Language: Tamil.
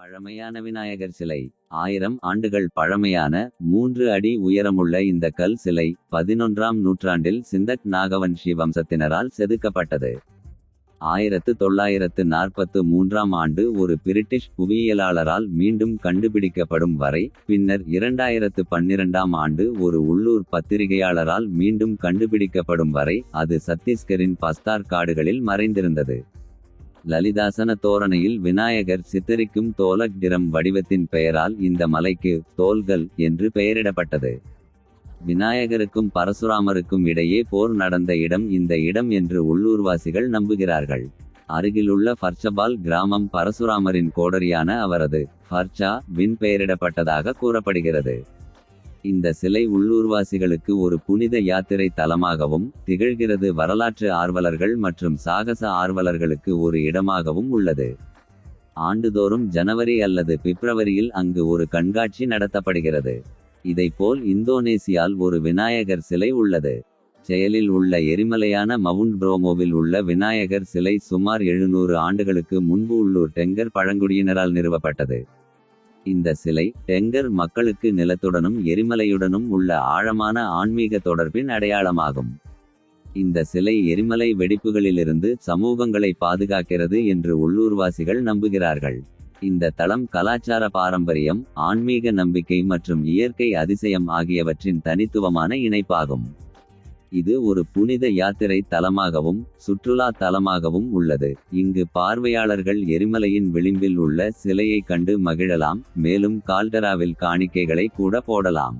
பழமையான விநாயகர் சிலை. ஆயிரம் ஆண்டுகள் பழமையான மூன்று அடி உயரமுள்ள இந்த கல் சிலை பதினொன்றாம் நூற்றாண்டில் சிந்தக் நாகவன்ஷி வம்சத்தினரால் செதுக்கப்பட்டது. ஆயிரத்து தொள்ளாயிரத்து நாற்பத்து மூன்றாம் ஆண்டு ஒரு பிரிட்டிஷ் புவியியலாளரால் மீண்டும் கண்டுபிடிக்கப்படும் வரை பின்னர் இரண்டாயிரத்து பன்னிரண்டாம் ஆண்டு ஒரு உள்ளூர் பத்திரிகையாளரால் மீண்டும் கண்டுபிடிக்கப்படும் வரை அது சத்தீஸ்கரின் பஸ்தார் காடுகளில் மறைந்திருந்தது. லலிதாசன தோரணையில் விநாயகர் சித்தரிக்கும் தோலக் டிரம் வடிவத்தின் பெயரால் இந்த மலைக்கு தோல்கள் என்று பெயரிடப்பட்டது. விநாயகருக்கும் பரசுராமருக்கும் இடையே போர் நடந்த இடம் இந்த இடம் என்று உள்ளூர்வாசிகள் நம்புகிறார்கள். அருகிலுள்ள ஃபர்ச்சபால் கிராமம் பரசுராமரின் கோடரியான அவரது ஃபர்ச்சா வின் பெயரிடப்பட்டதாக கூறப்படுகிறது. இந்த சிலை உள்ளூர்வாசிகளுக்கு ஒரு புனித யாத்திரை தலமாகவும் திகழ்கிறது வரலாற்று ஆர்வலர்கள் மற்றும் சாகச ஆர்வலர்களுக்கு ஒரு இடமாகவும் உள்ளது. ஆண்டுதோறும் ஜனவரி அல்லது பிப்ரவரியில் அங்கு ஒரு கண்காட்சி நடத்தப்படுகிறது. இதைப்போல் இந்தோனேசியால் ஒரு விநாயகர் சிலை உள்ளது. செயலில் உள்ள எரிமலையான மவுண்ட் புரோமோவில் உள்ள விநாயகர் சிலை சுமார் எழுநூறு ஆண்டுகளுக்கு முன்பு உள்ளூர் டெங்கர் பழங்குடியினரால் நிறுவப்பட்டது. இந்த சிலை டெங்கர் மக்களுக்கு நிலத்துடனும் எரிமலையுடனும் உள்ள ஆழமான ஆன்மீக தொடர்பின் அடையாளமாகும். இந்த சிலை எரிமலை வெடிப்புகளிலிருந்து சமூகங்களை பாதுகாக்கிறது என்று உள்ளூர்வாசிகள் நம்புகிறார்கள். இந்த தளம் கலாச்சார பாரம்பரியம் ஆன்மீக நம்பிக்கை மற்றும் இயற்கை அதிசயம் ஆகியவற்றின் தனித்துவமான இணைப்பாகும். இது ஒரு புனித யாத்திரை தலமாகவும் சுற்றுலா தலமாகவும் உள்ளது. இங்கு பார்வையாளர்கள் எரிமலையின் விளிம்பில் உள்ள சிலையை கண்டு மகிழலாம் மேலும் கால்டராவில் காணிக்கைகளை கூட போடலாம்.